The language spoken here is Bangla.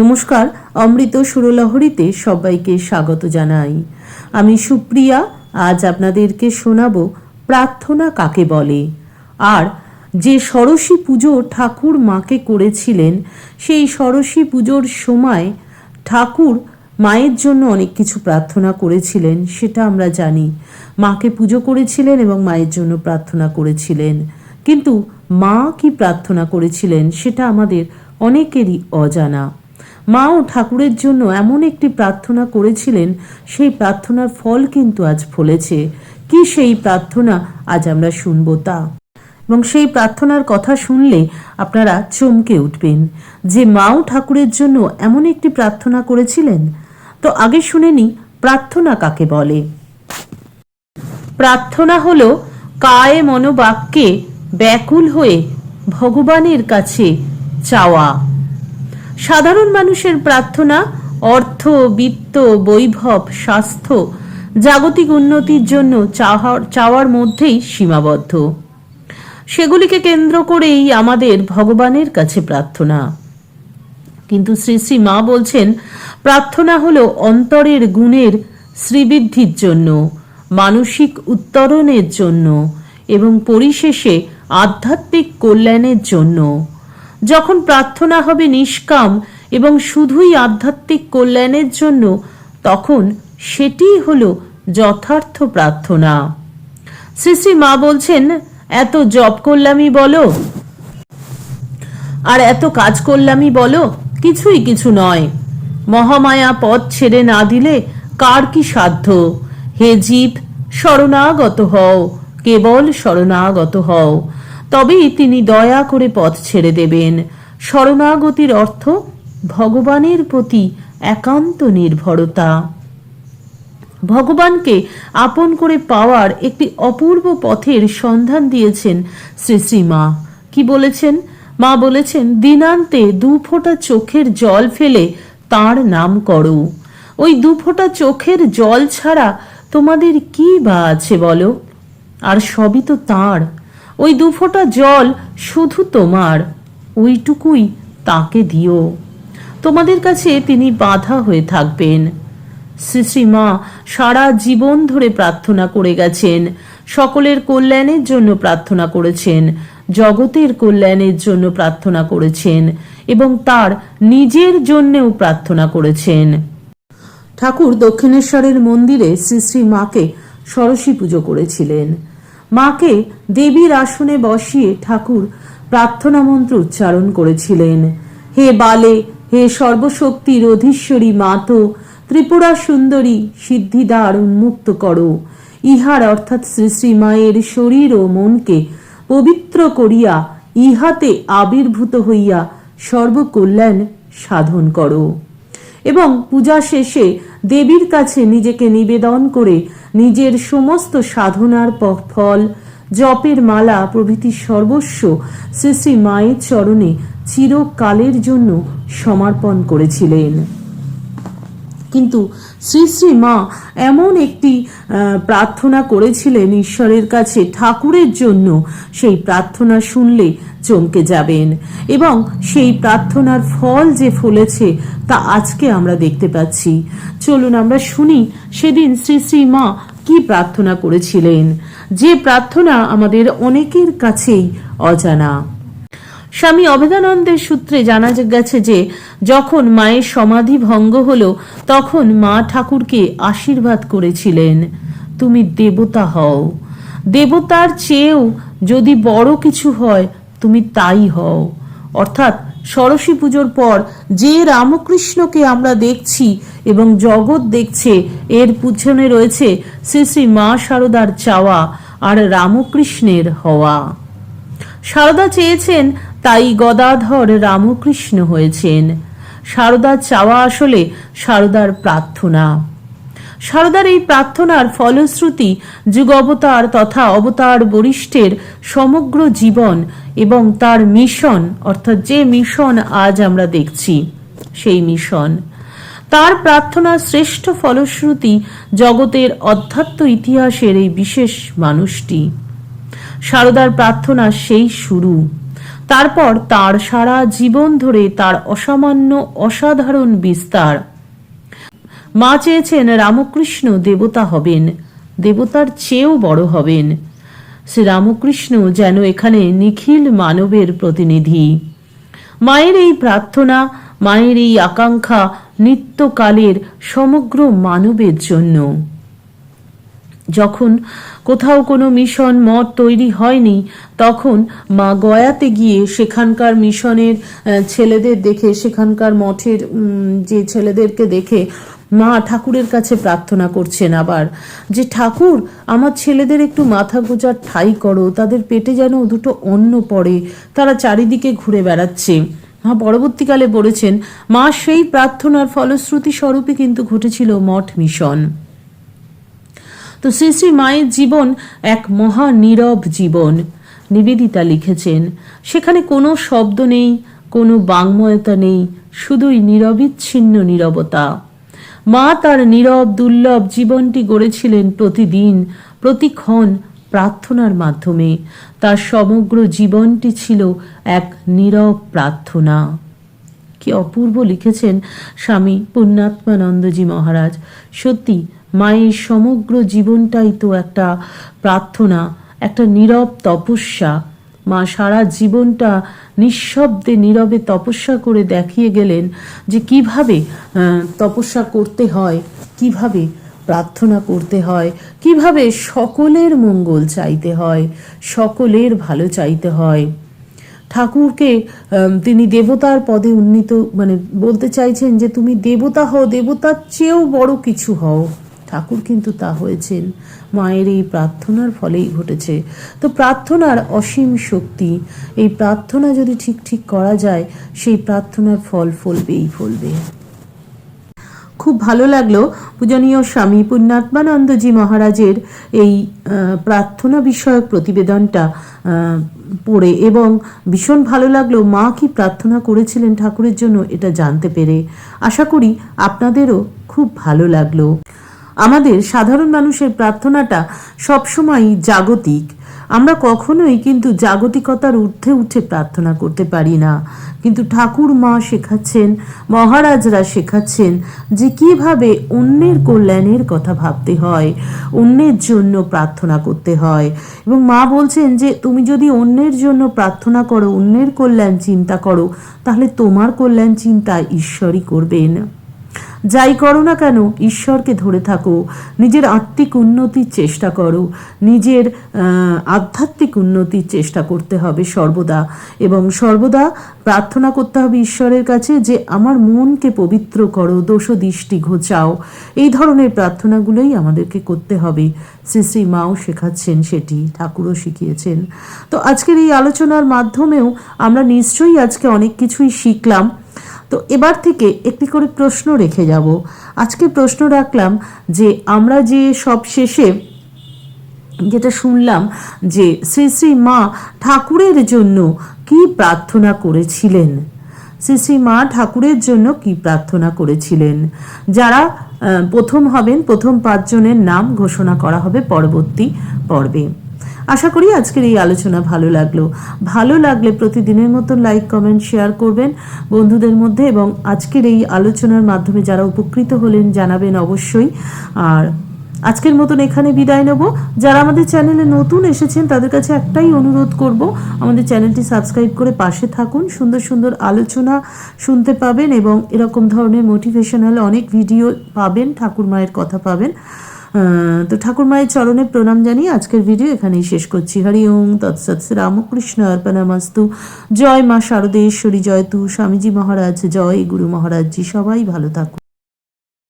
নমস্কার, অমৃত সুরলহরীতে সবাইকে স্বাগত জানাই। আমি সুপ্রিয়া, আজ আপনাদেরকে শোনাব প্রার্থনা কাকে বলে? আর যে ষড়শী পুজো ঠাকুর মাকে করেছিলেন, সেই ষড়শী পুজোর সময় ঠাকুর মায়ের জন্য অনেক কিছু প্রার্থনা করেছিলেন, সেটা আমরা জানি। মাকে পুজো করেছিলেন এবং মায়ের জন্য প্রার্থনা করেছিলেন। কিন্তু মা কি প্রার্থনা করেছিলেন, সেটা আমাদের অনেকেরই অজানা। মাও ঠাকুরের জন্য এমন একটি প্রার্থনা করেছিলেন, সেই প্রার্থনার ফল কিন্তু আজ ফলেছে। কি সেই প্রার্থনা? আজ আমরা শুনব তা। এবং সেই প্রার্থনার কথা শুনলে আপনারা চমকে উঠবেন। যে মাও ঠাকুরের জন্য এমন একটি প্রার্থনা করেছিলেন, তো আগে শুনে নি প্রার্থনা কাকে বলে? প্রার্থনা হলো, কায়ে মনোবাক্যে ব্যাকুল হয়ে ভগবানের কাছে চাওয়া। সাধারণ মানুষের প্রার্থনা, অর্থ, বিত্ত, বৈভব, স্বাস্থ্য, জাগতিক উন্নতির জন্য চাহার- চাওয়ার মধ্যেই সীমাবদ্ধ। সেগুলিকে কেন্দ্র করেই আমাদের ভগবানের কাছে প্রার্থনা। কিন্তু শ্রী শ্রী মা বলছেন, প্রার্থনা হলো অন্তরের গুণের শ্রীবৃদ্ধির জন্য, মানসিক উত্তরণের জন্য এবং পরিশেষে আধ্যাত্মিক কল্যাণের জন্য। যখন প্রার্থনা হবে নিষ্কাম এবং শুধুই আধ্যাত্মিক কল্যাণের জন্য, তখন সেটিই হল যথার্থ প্রার্থনা। শ্রী শ্রী মা বলছেন, এত জপ করলামই বলো। আর এত কাজ করলামই বলো, কিছুই কিছু নয়। মহামায়া পথ ছেড়ে না দিলে কার কি সাধ্য? হে জীব, শরণাগত হও, কেবল শরণাগত হও। তবেই তিনি দয়া করে পথ ছেড়ে দেবেন। শরণাগতির অর্থ ভগবানের প্রতি একান্ত নির্ভরতা। ভগবানকে আপন করে পাওয়ার একটি অপূর্ব পথের সন্ধান দিয়েছেন শ্রী শ্রী মা কি বলেছেন? মা বলেছেন, দিনান্তে দু ফোঁটা চোখের জল ফেলে তার নাম করো। ওই দু ফোঁটা চোখের জল ছাড়া তোমাদের কি বা আছে বলো? আর সবই তো তাঁর। ওই দু ফোঁটা জল শুধু তোমার, ওইটুকুই তাকে দিও। তোমাদের কাছে তিনি বাধা হয়ে থাকবেন। শ্রী শ্রী মা সারা জীবন ধরে প্রার্থনা করে গেছেন, সকলের কল্যাণের জন্য প্রার্থনা করেছেন, জগতের কল্যাণের জন্য প্রার্থনা করেছেন এবং তার নিজের জন্যেও প্রার্থনা করেছেন। ঠাকুর দক্ষিণেশ্বরের মন্দিরে শ্রী শ্রী মাকে সরস্বী পুজো করেছিলেন। মাকে দেবীর আসনে বসিয়ে ঠাকুর প্রার্থনা মন্ত্র উচ্চারণ করেছিলেন। হে বালে, হে সর্বশক্তির অধীশ্বরী মাতো, ত্রিপুরা সুন্দরী সিদ্ধিদ্বার উন্মুক্ত করো। ইহার অর্থাৎ শ্রী শ্রী মায়ের শরীর ও মনকে পবিত্র করিয়া ইহাতে আবির্ভূত হইয়া সর্বকল্যাণ সাধন করো। এবং পূজা শেষে দেবীর কাছে নিজেকে নিবেদন করে নিজের সমস্ত সাধনার ফল, জপের মালা প্রভৃতি সর্বস্ব শ্রী শ্রী মায়ের চরণে চিরকালের জন্য সমর্পণ করেছিলেন। কিন্তু শ্রী শ্রী মা এমন একটি প্রার্থনা করেছিলেন ঈশ্বরের কাছে ঠাকুরের জন্য। সেই প্রার্থনা শুনলে চমকে যাবেন। এবং সেই প্রার্থনার ফল যে ফলেছে তা আজকে আমরা দেখতে পাচ্ছি। চলুন আমরা শুনি সেদিন শ্রী শ্রী মা কি প্রার্থনা করেছিলেন। যে প্রার্থনা আমাদের অনেকের কাছেই অজানা। স্বামী অভেদানন্দের সূত্রে জানা গেছে যে, যখন মায়ের সমাধি ভঙ্গ হল, তখন মা ঠাকুরকে আশীর্বাদ করেছিলেন। তুমি দেবতা হও। দেবতার চেয়েও যদি বড় কিছু হয়, তুমি তাই হও। অর্থাৎ সরস্বী পুজোর পর যে রামকৃষ্ণকে আমরা দেখছি এবং জগৎ দেখছে, এর পিছনে রয়েছে শ্রী শ্রী মা শারদার চাওয়া আর রামকৃষ্ণের হওয়া। সারদা চেয়েছেন তাই গদাধর রামকৃষ্ণ হয়েছেন। সারদার চাওয়া আসলে সারদার প্রার্থনা। সারদার এই প্রার্থনার ফলশ্রুতি যুগ অবতার তথা অবতার বরিষ্ঠের সমগ্র জীবন এবং তার মিশন, অর্থাৎ যে মিশন আজ আমরা দেখছি, সেই মিশন। তার প্রার্থনার শ্রেষ্ঠ ফলশ্রুতি জগতের অধ্যাত্ম ইতিহাসের এই বিশেষ মানুষটি। সারদার প্রার্থনা সেই শুরু। তারপর তার সারা জীবন ধরে তার অসামান্য, অসাধারণ বিস্তার। মা চেয়েছেন রামকৃষ্ণ দেবতা হবেন, দেবতার চেয়েও বড় হবেন। শ্রী রামকৃষ্ণ যেন এখানে নিখিল মানবের প্রতিনিধি। মায়ের এই প্রার্থনা, মায়ের এই আকাঙ্ক্ষা নিত্যকালের সমগ্র মানবের জন্য। যখন কোথাও কোনো মিশন মঠ তৈরি হয়নি, তখন মা গয়াতে গিয়ে সেখানকার মিশনের ছেলেদের দেখে, সেখানকার মঠের যে ছেলেদেরকে দেখে মা ঠাকুরের কাছে প্রার্থনা করছেন আবার যে, ঠাকুর, আমার ছেলেদের একটু মাথা গোজার ঠাই করো, তাদের পেটে যেন দুটো অন্ন পড়ে, তারা চারিদিকে ঘুরে বেড়াচ্ছে। মা পরবর্তীকালে বলেছেন, মা, সেই প্রার্থনার ফলশ্রুতি স্বরূপে কিন্তু ঘটেছিল মঠ মিশন। তো শ্রী শ্রী মায়ের জীবন এক মহা নীরব জীবন। নিবেদিতা লিখেছেন, সেখানে কোনো শব্দ নেই, কোনো বাংময়তা নেই, শুধুই নিরবিচ্ছিন্ন নীরবতা। মা তার নীরব দুর্লভ জীবনটি গড়েছিলেন প্রতিদিন, প্রতিক্ষণ প্রার্থনার মাধ্যমে। তার সমগ্র জীবনটি ছিল এক নীরব প্রার্থনা। কি অপূর্ব লিখেছেন স্বামী পুণ্যাত্মানন্দজি মহারাজ। সত্যি মায়ের সমগ্র জীবনটাই তো একটা প্রার্থনা, একটা নীরব তপস্যা। মা সারা জীবনটা নিঃশব্দে নীরবে তপস্যা করে দেখিয়ে গেলেন যে কীভাবে তপস্যা করতে হয়, কীভাবে প্রার্থনা করতে হয়, কীভাবে সকলের মঙ্গল চাইতে হয়, সকলের ভালো চাইতে হয়। ঠাকুরকে তিনি দেবতার পদে উন্নীত মানে বলতে চাইছেন যে তুমি দেবতা হও, দেবতার চেয়েও বড় কিছু হও। ঠাকুর কিন্তু তা হয়েছেন। মায়ের এই প্রার্থনার ফলেই ঘটেছে। তো প্রার্থনার অসীম শক্তি, এই প্রার্থনা যদি ঠিক ঠিক করা যায়, সেই প্রার্থনার ফল ফলবেই ফলবে। খুব ভালো লাগল পূজনীয় স্বামী পুণ্যাত্মানন্দজি মহারাজের এই প্রার্থনা বিষয়ক প্রতিবেদনটা পড়ে এবং ভীষণ ভালো লাগল মা কি প্রার্থনা করেছিলেন ঠাকুরের জন্য এটা জানতে পেরে। আশা করি আপনাদেরও খুব ভালো লাগল। আমাদের সাধারণ মানুষের প্রার্থনাটা সবসময় জাগতিক। আমরা কখনোই কিন্তু জাগতিকতার ঊর্ধ্বে উঠে প্রার্থনা করতে পারি না। কিন্তু ঠাকুর মা শেখাচ্ছেন, মহারাজরা শেখাচ্ছেন যে কীভাবে অন্যের কল্যাণের কথা ভাবতে হয়, অন্যের জন্য প্রার্থনা করতে হয়। এবং মা বলছেন যে, তুমি যদি অন্যের জন্য প্রার্থনা করো, অন্যের কল্যাণ চিন্তা করো, তাহলে তোমার কল্যাণ চিন্তা ঈশ্বরই করবেন। যাই করো না কেন, ঈশ্বরকে ধরে থাকো। নিজের আত্মিক উন্নতির চেষ্টা করো। নিজের আধ্যাত্মিক উন্নতির চেষ্টা করতে হবে সর্বদা। এবং সর্বদা প্রার্থনা করতে হবে ঈশ্বরের কাছে যে, আমার মনকে পবিত্র করো দোষ দৃষ্টি ঘোচাও। এই ধরনের প্রার্থনাগুলোই আমাদেরকে করতে হবে। শ্রী শ্রী মাও শেখাচ্ছেন সেটি, ঠাকুরও শিখিয়েছেন। তো আজকের এই আলোচনার মাধ্যমেও আমরা নিশ্চয়ই আজকে অনেক কিছুই শিখলাম। তো এবার থেকে একটি করে প্রশ্ন রেখে যাব। আজকে প্রশ্ন রাখলাম যে আমরা যে সব শেষে যেটা শুনলাম যে শ্রী শ্রী মা ঠাকুরের জন্য কি প্রার্থনা করেছিলেন? শ্রী শ্রী মা ঠাকুরের জন্য কি প্রার্থনা করেছিলেন? যারা প্রথম হবেন, প্রথম পাঁচজনের নাম ঘোষণা করা হবে পরবর্তী পর্বে। আশা করি আজকের এই আলোচনা ভালো লাগল। ভালো লাগলে প্রতিদিনের মতো লাইক কমেন্ট শেয়ার করবেন। বন্ধুদের মধ্যে এবং আজকের এই আলোচনার মাধ্যমে যারা উপকৃত হলেন জানাবেন অবশ্যই। আর আজকের মতন এখানে বিদায় নেব। যারা আমাদের চ্যানেলে নতুন এসেছেন, তাদের কাছে একটাই অনুরোধ করব, আমাদের চ্যানেলটি সাবস্ক্রাইব করে পাশে থাকুন। সুন্দর সুন্দর আলোচনা শুনতে পাবেন এবং এরকম ধরনের মোটিভেশনাল অনেক ভিডিও পাবেন ঠাকুর মায়ের কথা পাবেন। তো ঠাকুর মায়ের চরণে প্রণাম জানিয়ে আজকের ভিডিও এখানেই শেষ করছি। হরি ওম তৎসৎ রামকৃষ্ণ অর্পণামাস্তু জয় মা শারদেশ্বরী, জয় তু স্বামীজি মহারাজ, জয় গুরু মহারাজজি, সবাই ভালো থাকুন।